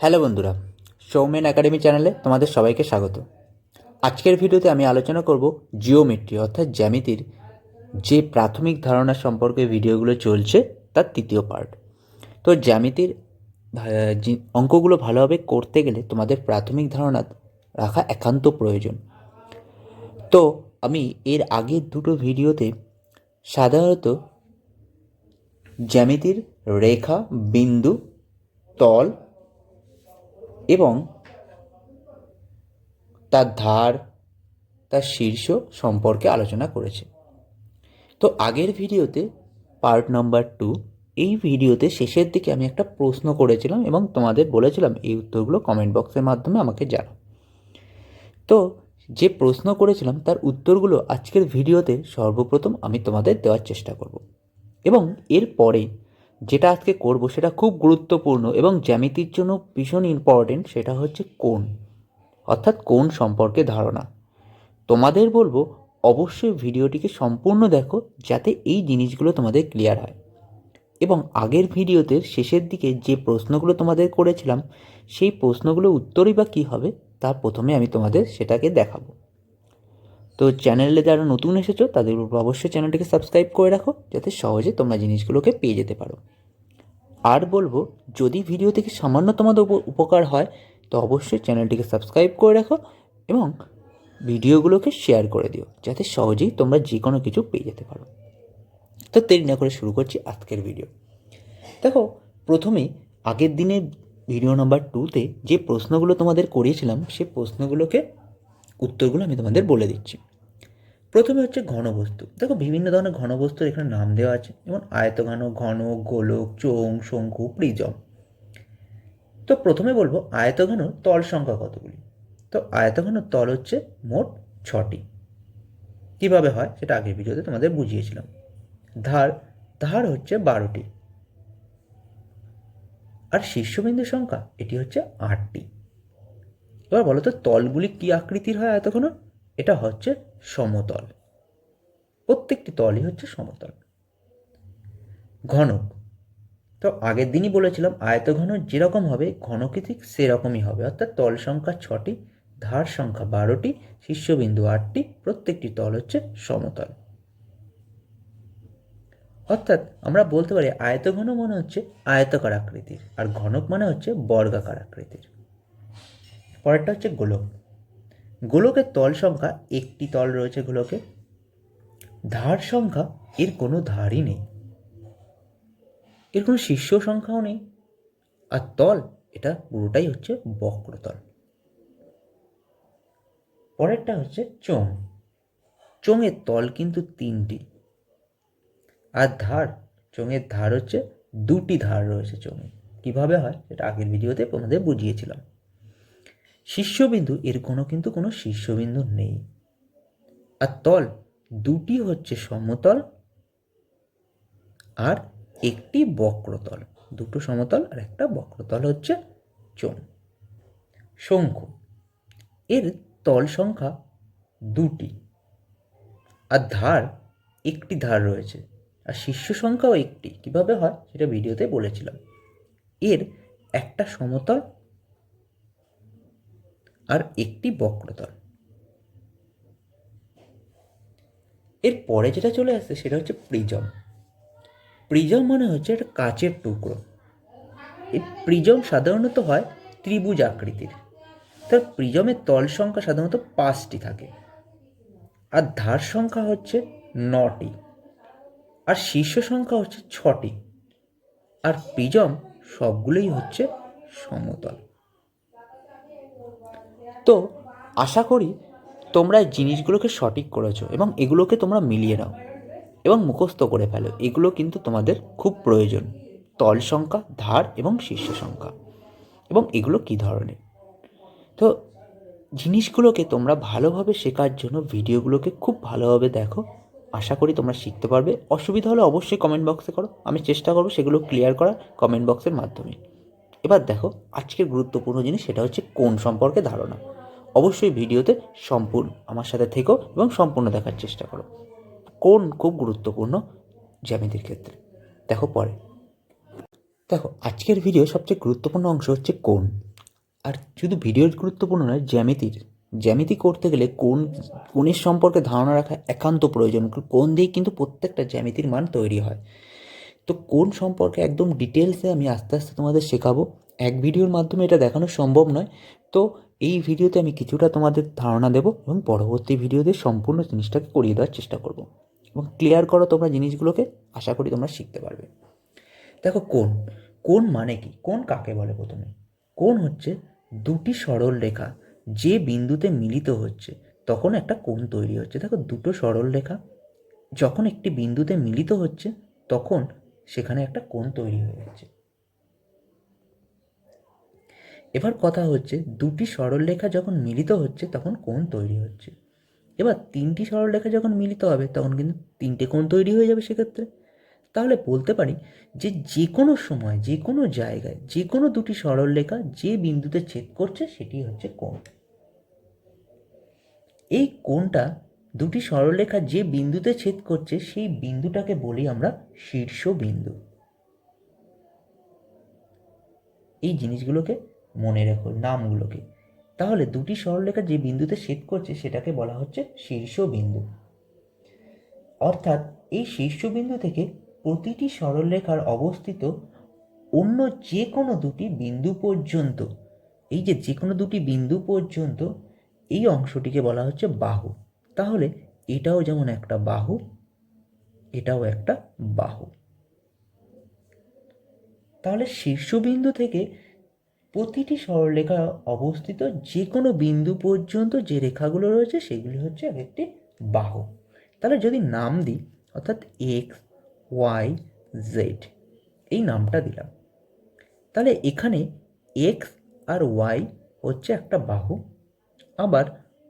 Hello বন্ধুরা Soumen academy চ্যানেলে তোমাদের সবাইকে স্বাগত। আজকের ভিডিওতে আমি আলোচনা করব জিওমেট্রি অর্থাৎ জ্যামিতির যে প্রাথমিক ধারণা সম্পর্কে ভিডিওগুলো চলছে তার তৃতীয় পার্ট তো জ্যামিতির অঙ্কগুলো ভালোভাবে করতে গেলে তোমাদের প্রাথমিক ধারণা রাখা একান্ত প্রয়োজন। তো আমি এর আগের দুটো ভিডিওতে সাধারণত জ্যামিতির রেখা, বিন্দু, তল এবং তার ধার, তার শীর্ষ সম্পর্কে আলোচনা করেছে। তো আগের ভিডিওতে পার্ট নাম্বার টু এই ভিডিওতে শেষের দিকে আমি একটা প্রশ্ন করেছিলাম এবং তোমাদের বলেছিলাম, এই উত্তরগুলো কমেন্ট বক্সের মাধ্যমে আমাকে জানাও। তো যে প্রশ্ন করেছিলাম, তার উত্তরগুলো আজকের ভিডিওতে সর্বপ্রথম আমি তোমাদের দেওয়ার চেষ্টা করব। এবং এরপরে যেটা আজকে করব সেটা খুব গুরুত্বপূর্ণ এবং জ্যামিতির জন্য ভীষণ ইম্পর্টেন্ট সেটা হচ্ছে কোণ, অর্থাৎ কোণ সম্পর্কে ধারণা। তোমাদের বলব, অবশ্যই ভিডিওটিকে সম্পূর্ণ দেখো যাতে এই জিনিসগুলো তোমাদের ক্লিয়ার হয়। এবং আগের ভিডিওতে শেষের দিকে যে প্রশ্নগুলো তোমাদের করেছিলাম, সেই প্রশ্নগুলো উত্তরই বা কী হবে তার প্রথমে আমি তোমাদের সেটাকে দেখাবো। তো চ্যানেলে যারা নতুন এসেছ, তাদের উপর অবশ্যই চ্যানেলটিকে সাবস্ক্রাইব করে রাখো, যাতে সহজে তোমরা জিনিসগুলোকে পেয়ে যেতে পারো। আর বলব, যদি ভিডিও থেকে সামান্য তোমাদের উপ- উপকার হয়, তো অবশ্যই চ্যানেলটিকে সাবস্ক্রাইব করে রাখো এবং ভিডিওগুলোকে শেয়ার করে দিও, যাতে সহজেই তোমরা যে কোনো কিছু পেয়ে যেতে পারো। তো দেরি না করে শুরু করছি আজকের ভিডিও দেখো, প্রথমে আগের দিনের ভিডিও নাম্বার টুতে যে প্রশ্নগুলো তোমাদের করিয়েছিলাম সেই প্রশ্নগুলোকে উত্তরগুলো আমি তোমাদের বলে দিচ্ছি। প্রথমে হচ্ছে ঘনবস্তু। দেখো বিভিন্ন ধরনের ঘনবস্তুর এখানে নাম দেওয়া আছে। যেমন আয়তঘন, ঘন, গোলক চোং শঙ্কু, প্রিজম। তো প্রথমে বলব আয়তঘন তল সংখ্যা কতগুলি? তো আয়তঘন তল হচ্ছে মোট ছটি। কীভাবে হয়? সেটা আগের ভিডিওতে তোমাদের বুঝিয়েছিলাম। ধার ধার হচ্ছে বারোটি। আর শীর্ষবিন্দুর সংখ্যা, এটি হচ্ছে আটটি। এবার বলো তো, তলগুলি কি আকৃতির হয় আয়তঘন? এটা হচ্ছে সমতল। প্রত্যেকটি তলই হচ্ছে সমতল। ঘনক। তো আগের দিনই বলেছিলাম আয়তঘন যেরকম হবে, ঘনকে ঠিক সেরকমই হবে। অর্থাৎ তল সংখ্যা ছটি, ধার সংখ্যা বারোটি, শীর্ষবিন্দু আটটি, প্রত্যেকটি তল হচ্ছে সমতল। অর্থাৎ আমরা বলতে পারি, আয়তঘন মানে হচ্ছে আয়তকার আকৃতির, আর ঘনক মানে হচ্ছে বর্গাকার আকৃতির। পরেরটা হচ্ছে গোলক। গোলকের তল সংখ্যা, একটি তল রয়েছে গোলকে, ধার সংখ্যা, এর কোনো ধারই নেই। এর কোনো শীর্ষ সংখ্যাও নেই। আর তল, এটা পুরোটাই হচ্ছে বক্রতল। পরেরটা হচ্ছে চোঙ। চোঙের তল কিন্তু তিনটি। আর ধার, চোঙের ধার হচ্ছে, দুটি ধার রয়েছে চোঙে। কীভাবে হয়? সেটা আগের ভিডিওতে তোমাদের বুঝিয়েছিলাম। শীর্ষবিন্দু এর কোনো কিন্তু কোনো শীর্ষবিন্দু নেই। আর তল দুটি হচ্ছে সমতল আর একটি বক্রতল। দুটো সমতল আর একটা বক্রতল হচ্ছে চোঙ। শঙ্কু এর তল সংখ্যা দুটি। আর ধার, একটি ধার রয়েছে। আর শীর্ষ সংখ্যাও একটি। কীভাবে হয়? সেটা ভিডিওতে বলেছিলাম। এর একটা সমতল আর একটি বক্রতল। এর পরে যেটা চলে আসছে সেটা হচ্ছে প্রিজম। প্রিজম মানে হচ্ছে একটা কাচের টুকরো। এই প্রিজম সাধারণত হয় ত্রিভুজ আকৃতির। তার প্রিজমের তল সংখ্যা সাধারণত পাঁচটি থাকে। আর ধার সংখ্যা হচ্ছে নটি। আর শীর্ষ সংখ্যা হচ্ছে ছটি। আর প্রিজম সবগুলোই হচ্ছে সমতল। তো আশা করি তোমরা জিনিসগুলোকে সঠিক করেছ এবং এগুলোকে তোমরা মিলিয়ে নাও এবং মুখস্থ করে ফেলো। এগুলো কিন্তু তোমাদের খুব প্রয়োজন। তল সংখ্যা, ধার এবং শীর্ষ সংখ্যা। এবং এগুলো কী ধরনের? তো জিনিসগুলোকে তোমরা ভালোভাবে শেখার জন্য ভিডিওগুলোকে খুব ভালোভাবে দেখো। আশা করি তোমরা শিখতে পারবে। অসুবিধা হলে অবশ্যই কমেন্ট বক্সে করো। আমি চেষ্টা করব সেগুলো ক্লিয়ার করার কমেন্ট বক্সের মাধ্যমে। এবার দেখো আজকের গুরুত্বপূর্ণ জিনিস, সেটা হচ্ছে কোন সম্পর্কে ধারণা। অবশ্যই ভিডিওতে সম্পূর্ণ, আমার সাথে থেকো এবং সম্পূর্ণ দেখার চেষ্টা করো। কোন খুব গুরুত্বপূর্ণ জ্যামিতির ক্ষেত্রে? দেখো পরে। দেখো, আজকের ভিডিও সবচেয়ে গুরুত্বপূর্ণ অংশ হচ্ছে কোন আর শুধু ভিডিওর গুরুত্বপূর্ণ নয়, জ্যামিতির। জ্যামিতি করতে গেলে কোন, কোণের সম্পর্কে ধারণা রাখা একান্ত প্রয়োজন। কোন দিয়ে কিন্তু প্রত্যেকটা জ্যামিতির মান তৈরি হয়। তো কোন সম্পর্কে একদম ডিটেলসে আমি আস্তে আস্তে তোমাদের শেখাবো? এক ভিডিওর মাধ্যমে এটা দেখানো সম্ভব নয়। তো এই ভিডিওতে আমি কিছুটা তোমাদের ধারণা দেব এবং পরবর্তী ভিডিওতে সম্পূর্ণ জিনিসটাকে করিয়ে দেওয়ার চেষ্টা করব। এবং ক্লিয়ার করো তোমরা জিনিসগুলোকে, আশা করি তোমরা শিখতে পারবে। দেখো কোন কোন মানে কি? কোন কাকে বলে প্রথমে? কোন হচ্ছে দুটি সরল রেখা, যে বিন্দুতে মিলিত হচ্ছে, তখন একটা কোণ তৈরি হচ্ছে। দেখো দুটো সরল রেখা, যখন একটি বিন্দুতে মিলিত হচ্ছে, তখন সেখানে একটা কোণ তৈরি হয়ে যাচ্ছে এবার কথা হচ্ছে, দুটি সরলরেখা যখন মিলিত হচ্ছে তখন কোণ তৈরি হচ্ছে। এবার তিনটি সরলরেখা যখন মিলিত হবে তখন কিন্তু তিনটে কোণ তৈরি হয়ে যাবে সেক্ষেত্রে। তাহলে বলতে পারি যে যে কোনো সময় যে কোনো জায়গায় যে কোনো দুটি সরলরেখা যে বিন্দুতে ছেদ করছে সেটি হচ্ছে কোণ। এই কোণটা দুটি সরলরেখা যে বিন্দুতে ছেদ করছে, সেই বিন্দুটাকে বলি আমরা শীর্ষ বিন্দু। এই জিনিসগুলোকে মনে রেখো, নামগুলোকে। তাহলে দুটি সরলরেখা যে বিন্দুতে ছেদ করছে, সেটাকে বলা হচ্ছে শীর্ষবিন্দু অর্থাৎ এই শীর্ষবিন্দু থেকে প্রতিটি সরলরেখার অবস্থিত অন্য যে কোনো দুটি বিন্দু পর্যন্ত, এই যে যে কোনো দুটি বিন্দু পর্যন্ত, এই অংশটিকে বলা হচ্ছে বাহু। তাহলে এটাও যেমন একটা বাহু, এটাও একটা বাহু। তাহলে শীর্ষবিন্দু থেকে প্রতিটি সরলরেখা অবস্থিত যে কোনো বিন্দু পর্যন্ত যে রেখাগুলো রয়েছে সেগুলি হচ্ছে এক একটি বাহু। তাহলে যদি নাম দিই, অর্থাৎ এক্স, ওয়াই, জেড, এই নামটা দিলাম। তাহলে এখানে এক্স আর ওয়াই হচ্ছে একটা বাহু, আবার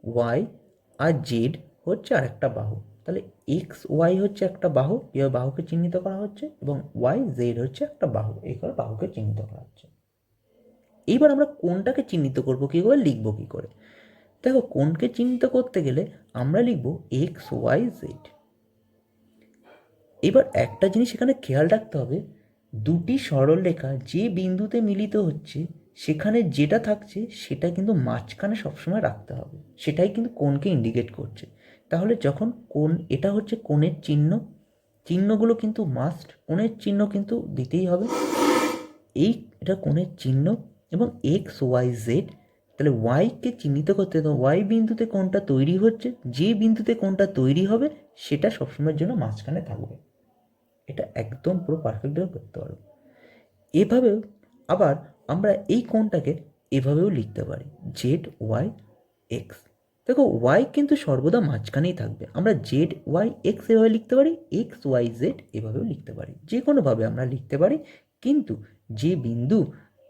ওয়াই আর জেড হচ্ছে আর একটা বাহু। তাহলে এক্স ওয়াই হচ্ছে একটা বাহু, এবার বাহুকে চিহ্নিত করা হচ্ছে এবং ওয়াই জেড হচ্ছে একটা বাহু এই বাহুকে চিহ্নিত করা হচ্ছে। এইবার আমরা কোনটাকে চিহ্নিত করব, কী করে? লিখব কী করে? দেখো, কোনকে চিহ্নিত করতে গেলে আমরা লিখব এক্স ওয়াই জেড এবার একটা জিনিস এখানে খেয়াল রাখতে হবে, দুটি সরলরেখা যে বিন্দুতে মিলিত হচ্ছে সেখানে যেটা থাকছে, সেটা কিন্তু মাঝখানে সবসময় রাখতে হবে। সেটাই কিন্তু কোনকে ইন্ডিকেট করছে। তাহলে যখন কোন এটা হচ্ছে কোণের চিহ্ন, চিহ্নগুলো কিন্তু মাস্ট কোণের চিহ্ন কিন্তু দিতেই হবে। এই, এটা কোণের চিহ্ন এবং এক্স ওয়াই জেড তাহলে ওয়াইকে চিহ্নিত করতে তো ওয়াই বিন্দুতে কোনটা তৈরি হচ্ছে, যে বিন্দুতে কোনটা তৈরি হবে, সেটা সবসময়ের জন্য মাঝখানে থাকবে। এটা একদম পুরো পারফেক্টভাবে করতে পারব। এভাবেও আবার আমরা এই কোণটাকে এভাবেও লিখতে পারি জেড ওয়াই এক্স দেখো ওয়াই কিন্তু সর্বদা মাঝখানেই থাকবে। আমরা জেড ওয়াই এক্স এভাবে লিখতে পারি এক্স ওয়াই জেড এভাবেও লিখতে পারি। যে কোনোভাবে আমরা লিখতে পারি, কিন্তু যে বিন্দু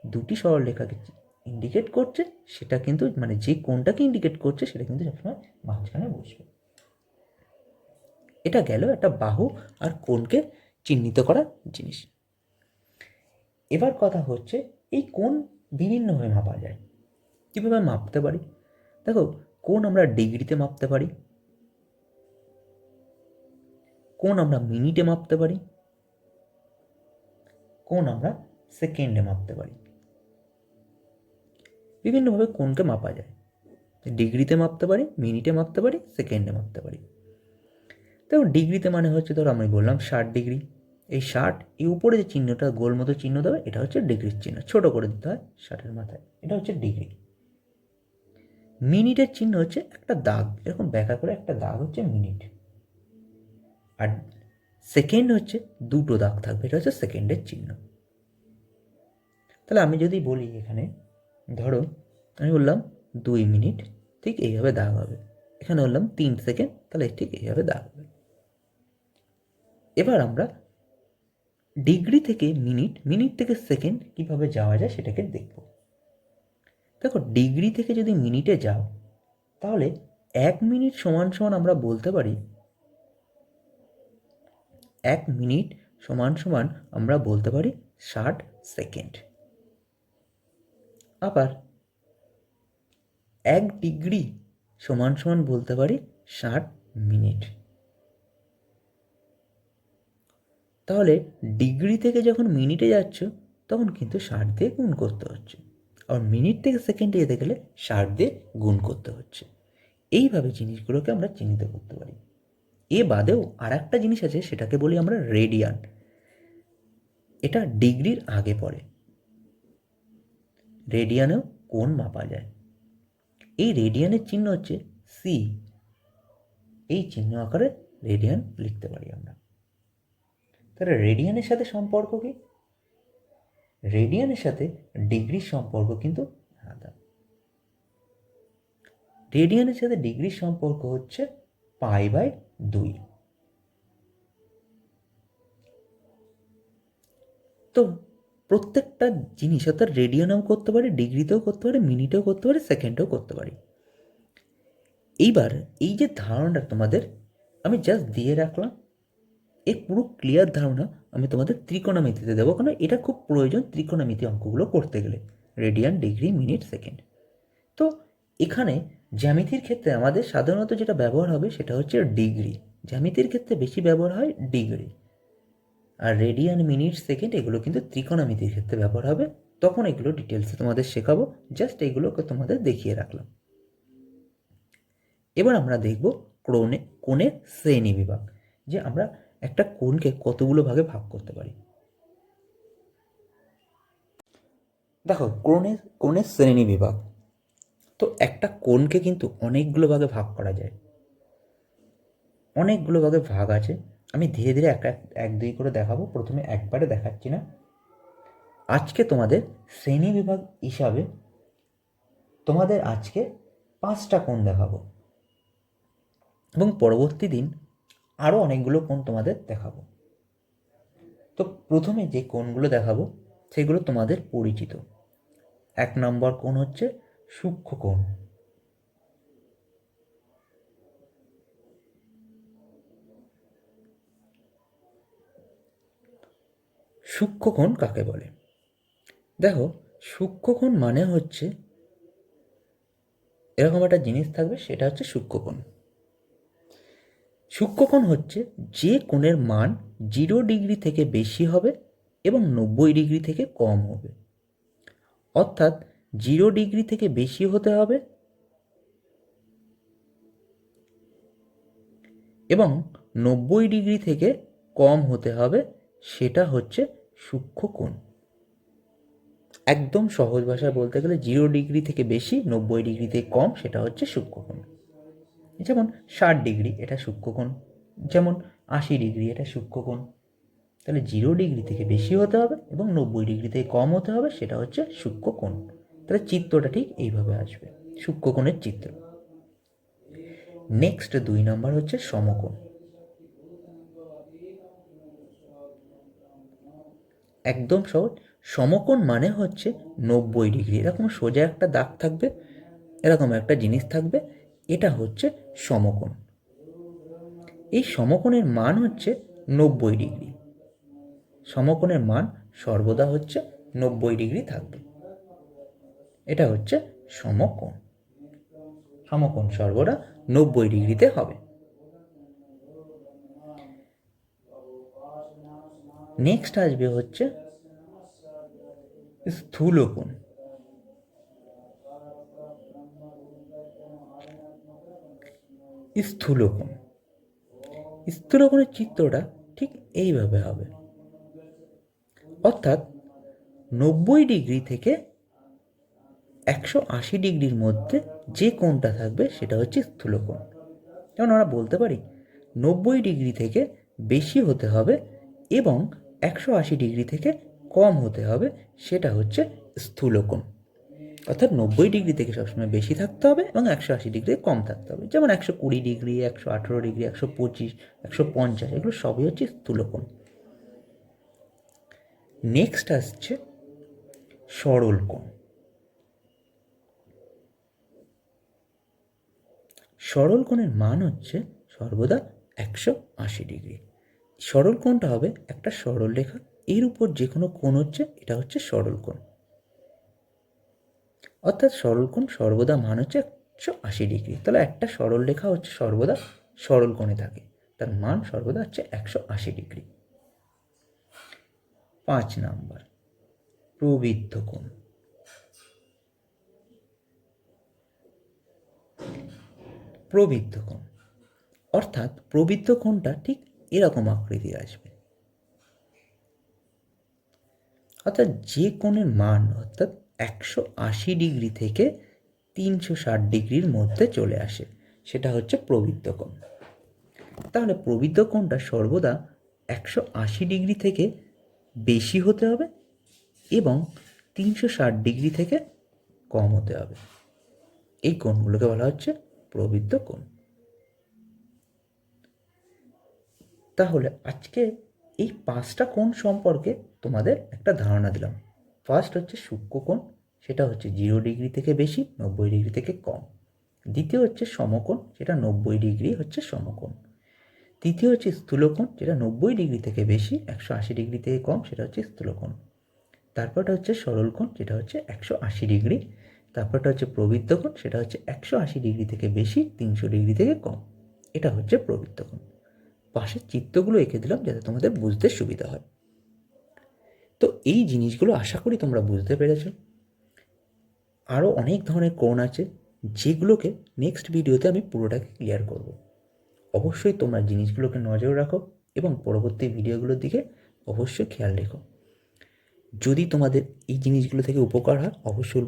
দুটি সরলরেখাকে ইন্ডিকেট করছে, সেটা কিন্তু মানে যে কোনটাকে ইন্ডিকেট করছে, সেটা কিন্তু সবসময় মাঝখানে বসবে। এটা গেল একটা বাহু আর কোনকে চিহ্নিত করার জিনিস। এবার কথা হচ্ছে এই কোন বিভিন্নভাবে মাপা যায়। কীভাবে মাপতে পারি? দেখো কোন আমরা ডিগ্রিতে মাপতে পারি। কোন আমরা মিনিটে মাপতে পারি। কোন আমরা সেকেন্ডে মাপতে পারি। বিভিন্নভাবে কোনকে মাপা যায়। ডিগ্রিতে মাপতে পারি, মিনিটে মাপতে পারি, সেকেন্ডে মাপতে পারি। তো ডিগ্রিতে মানে হচ্ছে, ধরো আমি বললাম ষাট ডিগ্রি। এই ষাট এই উপরে যে চিহ্নটা গোল মতো চিহ্ন দেবে, এটা হচ্ছে ডিগ্রির চিহ্ন। ছোট করে দিতে হয় ষাটের মাথায়। এটা হচ্ছে ডিগ্রি মিনিটের চিহ্ন হচ্ছে একটা দাগ। এরকম ব্যাখ্যা করে একটা দাগ হচ্ছে মিনিট আর সেকেন্ড হচ্ছে দুটো দাগ থাকবে, এটা হচ্ছে সেকেন্ডের চিহ্ন। তাহলে আমি যদি বলি এখানে, ধরো আমি বললাম দুই মিনিট ঠিক এইভাবে দাগ হবে। এখানে বললাম তিন সেকেন্ড তাহলে ঠিক এইভাবে দাগ হবে। এবার আমরা ডিগ্রি থেকে মিনিট মিনিট থেকে সেকেন্ড কীভাবে যাওয়া যায় সেটাকে দেখব। দেখো, ডিগ্রি থেকে যদি মিনিটে যাও, তাহলে এক মিনিট সমান সমান আমরা বলতে পারি, এক মিনিট সমান সমান আমরা বলতে পারি ষাট সেকেন্ড। আবার এক ডিগ্রি সমান সমান বলতে পারি ষাট মিনিট। তাহলে ডিগ্রি থেকে যখন মিনিটে যাচ্ছ, তখন কিন্তু ষাট দিয়ে গুণ করতে হচ্ছে। আবার মিনিট থেকে সেকেন্ডে যেতে গেলে ষাট দিয়ে গুণ করতে হচ্ছে। এইভাবে জিনিসগুলোকে আমরা চিহ্নিত করতে পারি। এ বাদেও আর একটা জিনিস আছে, সেটাকে বলি আমরা রেডিয়ান এটা ডিগ্রির আগে পড়ে। রেডিয়ানেও কোণ মাপা যায়? এই রেডিয়ানের চিহ্ন হচ্ছে সি এই চিহ্ন আকারে রেডিয়ান লিখতে পারি আমরা। তাহলে রেডিয়ানের সাথে সম্পর্ক কি? রেডিয়ানের সাথে ডিগ্রির সম্পর্ক কিন্তু আলাদা। রেডিয়ানের সাথে ডিগ্রির সম্পর্ক হচ্ছে পাই বাই দুই। তো প্রত্যেকটা জিনিস অর্থাৎ রেডিয়ানেও করতে পারি, ডিগ্রিতেও করতে পারে, মিনিটেও করতে পারে, সেকেন্ডেও করতে পারি। এইবার এই যে ধারণাটা তোমাদের আমি জাস্ট দিয়ে রাখলাম এই পুরো ক্লিয়ার ধারণা আমি তোমাদের ত্রিকোণমিতিতে দেবো। কারণ এটা খুব প্রয়োজন ত্রিকোণমিতি অঙ্কগুলো করতে গেলে। রেডিয়ান ডিগ্রি মিনিট সেকেন্ড তো এখানে জ্যামিতির ক্ষেত্রে আমাদের সাধারণত যেটা ব্যবহার হবে সেটা হচ্ছে ডিগ্রি জ্যামিতির ক্ষেত্রে বেশি ব্যবহার হয় ডিগ্রি আর রেডিয়ান মিনিট সেকেন্ড এগুলো কিন্তু ত্রিকোণমিতির ক্ষেত্রে ব্যবহার হবে। তখন এগুলো ডিটেলসে তোমাদের শেখাবো। জাস্ট এগুলোকে তোমাদের দেখিয়ে রাখলাম। এবার আমরা দেখব ক্রোনে, কোণের শ্রেণি বিভাগ। যে আমরা একটা কোণকে কতগুলো ভাগে ভাগ করতে পারি? দেখো, কোণের কোণের শ্রেণি বিভাগ। তো একটা কোণকে কিন্তু অনেকগুলো ভাগে ভাগ করা যায়। অনেকগুলো ভাগে ভাগ আছে। আমি ধীরে ধীরে এক, এক- দুই করে দেখাবো। প্রথমে একবারে দেখাচ্ছি না। আজকে তোমাদের শ্রেণি বিভাগ হিসাবে তোমাদের আজকে পাঁচটা কোণ দেখাবো। এবং পরবর্তী দিন আরও অনেকগুলো কোণ তোমাদের দেখাবো। তো প্রথমে যে কোণগুলো দেখাবো, সেগুলো তোমাদের পরিচিত। এক নম্বর কোণ হচ্ছে সূক্ষ্ম কোণ। সূক্ষ্মকোণ কাকে বলে? দেখো সূক্ষ্মকোণ মানে হচ্ছে, এরকম একটা জিনিস থাকবে, সেটা হচ্ছে সূক্ষ্মকোণ সূক্ষ্মকোণ হচ্ছে যে কোণের মান জিরো ডিগ্রি থেকে বেশি হবে এবং নব্বই ডিগ্রি থেকে কম হবে। অর্থাৎ জিরো ডিগ্রি থেকে বেশি হতে হবে এবং নব্বই ডিগ্রি থেকে কম হতে হবে সেটা হচ্ছে সূক্ষ্ম কোণ একদম সহজ ভাষায় বলতে গেলে জিরো ডিগ্রি থেকে বেশি, নব্বই ডিগ্রি থেকে কম, সেটা হচ্ছে সূক্ষ্মকোণ। যেমন ষাট ডিগ্রি এটা সূক্ষ্মকোণ, যেমন আশি ডিগ্রি এটা সূক্ষ্মকোণ। তাহলে জিরো ডিগ্রি থেকে বেশি হতে হবে এবং নব্বই ডিগ্রি থেকে কম হতে হবে সেটা হচ্ছে সূক্ষ্মকোণ। তাহলে চিত্রটা ঠিক এইভাবে আসবে, সূক্ষ্মকোণের চিত্র। নেক্সট দুই নম্বর হচ্ছে সমকোণ। একদম সহজ। সমকোণ মানে হচ্ছে নব্বই ডিগ্রি, এরকম সোজা একটা দাগ থাকবে, এরকম একটা জিনিস থাকবে এটা হচ্ছে সমকোণ। এই সমকোণের মান হচ্ছে নব্বই ডিগ্রি। সমকোণের মান সর্বদা হচ্ছে নব্বই ডিগ্রি থাকবে। এটা হচ্ছে সমকোণ। সমকোণ সর্বদা নব্বই ডিগ্রিতে হবে। নেক্সট আসবে হচ্ছে স্থূলকোণ। স্থূলকোণ। স্থূলকোণের চিত্রটা ঠিক এইভাবে হবে। অর্থাৎ নব্বই ডিগ্রি থেকে একশো আশি ডিগ্রির মধ্যে যে কোণটা থাকবে সেটা হচ্ছে স্থূলকোণ। যেমন আমরা বলতে পারি, নব্বই ডিগ্রি থেকে বেশি হতে হবে এবং একশো আশি ডিগ্রি থেকে কম হতে হবে, সেটা হচ্ছে স্থূলকোণ। অর্থাৎ নব্বই ডিগ্রি থেকে সবসময় বেশি থাকতে হবে এবং একশো আশি ডিগ্রি কম থাকতে হবে। যেমন একশো কুড়ি ডিগ্রি, একশো আঠেরো ডিগ্রি, একশো পঁচিশ, একশো পঞ্চাশ, এগুলো সবই হচ্ছে স্থূলকোণ। নেক্সট আসছে সরল কোণ সরল কোণের মান হচ্ছে সর্বদা একশো আশি ডিগ্রি। সরল কোণটা হবে একটা সরল রেখা এর উপর যে কোনো কোণ হচ্ছে, এটা হচ্ছে সরল কোণ অর্থাৎ সরলকোণ সর্বদা মান হচ্ছে একশো আশি ডিগ্রি। তাহলে একটা সরল রেখা হচ্ছে সর্বদা সরল কোণে থাকে। তার মান সর্বদা হচ্ছে একশো আশি ডিগ্রি। পাঁচ নাম্বার প্রবৃদ্ধ কোণ। প্রবৃদ্ধ কোণ। অর্থাৎ প্রবৃদ্ধ কোণটা ঠিক এরকম আকৃতি আসবে। অর্থাৎ যে কোণের মান, অর্থাৎ একশো আশি ডিগ্রি থেকে তিনশো ষাট ডিগ্রির মধ্যে চলে আসে। সেটা হচ্ছে প্রবৃদ্ধ কোণ। তাহলে প্রবৃদ্ধ কোণটা সর্বদা একশো আশি ডিগ্রি থেকে বেশি হতে হবে এবং তিনশো ষাট ডিগ্রি থেকে কম হতে হবে। এই কোণগুলোকে বলা হচ্ছে প্রবৃদ্ধ কোণ। তাহলে আজকে এই পাঁচটা কোণ সম্পর্কে তোমাদের একটা ধারণা দিলাম। ফার্স্ট হচ্ছে সূক্ষ্ম কোণ, সেটা হচ্ছে জিরো ডিগ্রি থেকে বেশি, নব্বই ডিগ্রি থেকে কম। দ্বিতীয় হচ্ছে সমকোণ, যেটা নব্বই ডিগ্রি হচ্ছে সমকোণ। তৃতীয় হচ্ছে স্থূলকোণ, যেটা নব্বই ডিগ্রি থেকে বেশি, একশো আশি ডিগ্রি থেকে কম, সেটা হচ্ছে স্থূলকোণ। তারপরটা হচ্ছে সরল কোণ যেটা হচ্ছে একশো আশি ডিগ্রি তারপরটা হচ্ছে প্রবৃদ্ধ কোণ সেটা হচ্ছে একশো আশি ডিগ্রি থেকে বেশি, তিনশো ডিগ্রি থেকে কম। এটা হচ্ছে প্রবৃদ্ধ কোণ পাশের চিত্রগুলো এঁকে দিলাম যাতে তোমাদের বুঝতে সুবিধা হয়। তো এই জিনিসগুলো আশা করি তোমরা বুঝতে পেরেছ। আরও অনেক ধরনের কোণ আছে, যেগুলোকে নেক্সট ভিডিওতে আমি পুরোটাকে ক্লিয়ার করব। অবশ্যই তোমরা জিনিসগুলোকে নজর রাখো এবং পরবর্তী ভিডিওগুলোর দিকে অবশ্যই খেয়াল রেখো। যদি তোমাদের এই জিনিসগুলো থেকে উপকার হয়, অবশ্যই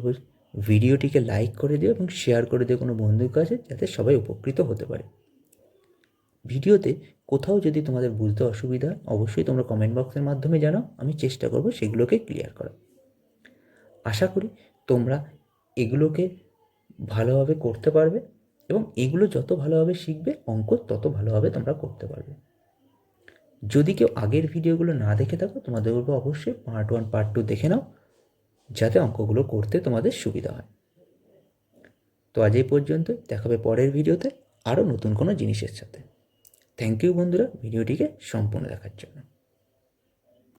ভিডিওটিকে লাইক করে দিও এবং শেয়ার করে দিও কোনো বন্ধুর কাছে, যাতে সবাই উপকৃত হতে পারে। ভিডিওতে কোথাও যদি তোমাদের বুঝতে অসুবিধা অবশ্যই তোমরা কমেন্ট বক্সের মাধ্যমে জানাও, আমি চেষ্টা করব সেগুলোকে ক্লিয়ার করা আশা করি তোমরা এগুলোকে ভালোভাবে করতে পারবে এবং এগুলো যত ভালোভাবে শিখবে, অঙ্ক তত ভালোভাবে তোমরা করতে পারবে। যদি কেউ আগের ভিডিওগুলো না দেখে থাকো, তোমাদের বলব অবশ্যই পার্ট ওয়ান পার্ট টু দেখে নাও, যাতে অঙ্কগুলো করতে তোমাদের সুবিধা হয়। তো আজ এই পর্যন্ত দেখাবে পরের ভিডিওতে, আরও নতুন কোনো জিনিসের সাথে। থ্যাংক ইউ বন্ধুরা। ভিডিওটিকে সম্পূর্ণ দেখার জন্য।